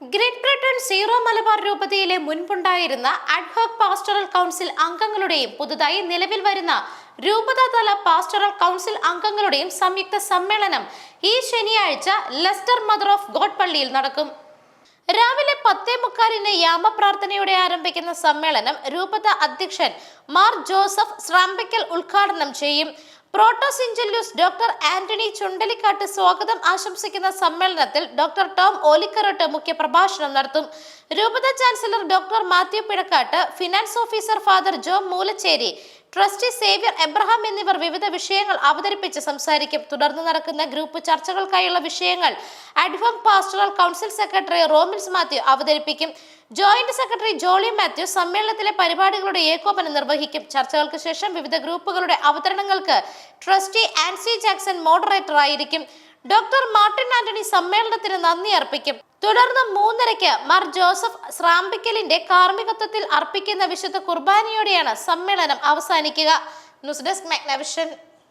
Great Britain Syro Malabar രൂപതയിലെ മുൻപുണ്ടായിരുന്ന ad hoc pastoral council അംഗങ്ങളുടെയും പുതുതായി നിലവിൽ വരുന്ന രൂപതാതല പാസ്റ്ററൽ കൗൺസിൽ അംഗങ്ങളുടെയും സംയുക്ത സമ്മേളനം ഈ ശനിയാഴ്ച ലെസ്റ്റർ മദർ ഓഫ് ഗോഡ് പള്ളിയിൽ നടക്കും. രാവിലെ പത്തേ മുക്കാലിന് യാമപ്രാർത്ഥനയോടെ ആരംഭിക്കുന്ന സമ്മേളനം രൂപത അധ്യക്ഷൻ മാർ ജോസഫ് സ്രാംബിക്കൽ ഉദ്ഘാടനം ചെയ്യും. പ്രോട്ടോസ് ഇഞ്ചല്യൂസ് ഡോക്ടർ ആന്റണി ചുണ്ടലിക്കാട്ട് സ്വാഗതം ആശംസിക്കുന്ന സമ്മേളനത്തിൽ ഡോക്ടർ ടോം ഓലിക്കറോട്ട് മുഖ്യ പ്രഭാഷണം നടത്തും. രൂപത chancellor doctor Mathew Pizhakkattu finance officer father Joe Moolacheri trustee Xavier Abraham എന്നിവർ വിവിധ വിഷയങ്ങൾ അവതരിപ്പിച്ച് സംസാരിക്കും. തുടർന്ന് നടക്കുന്ന ഗ്രൂപ്പ് ചർച്ചകൾക്കായുള്ള വിഷയങ്ങൾ അഡ്വം pastoral council secretary Romins Mathew അവതരിപ്പിക്കും. ജോയിന്റ് സെക്രട്ടറി ജോളി മാത്യു സമ്മേളനത്തിലെ പരിപാടികളുടെ ഏകോപനം നിർവഹിക്കും. ചർച്ചകൾക്ക് ശേഷം വിവിധ ഗ്രൂപ്പുകളുടെ അവതരണങ്ങൾക്ക് ട്രസ്റ്റി ആൻസി ജാക്സൺ മോഡറേറ്റർ ആയിരിക്കും. ഡോക്ടർ മാർട്ടിൻ ആന്റണി സമ്മേളനത്തിന് നന്ദി അർപ്പിക്കും. തുടർന്ന് മൂന്നരയ്ക്ക് മാർ ജോസഫ് സ്രാമ്പിക്കലിന്റെ കാർമ്മികത്വത്തിൽ അർപ്പിക്കുന്ന വിശുദ്ധ കുർബാനയോടെയാണ് സമ്മേളനം അവസാനിക്കുക. News desk Magnavision.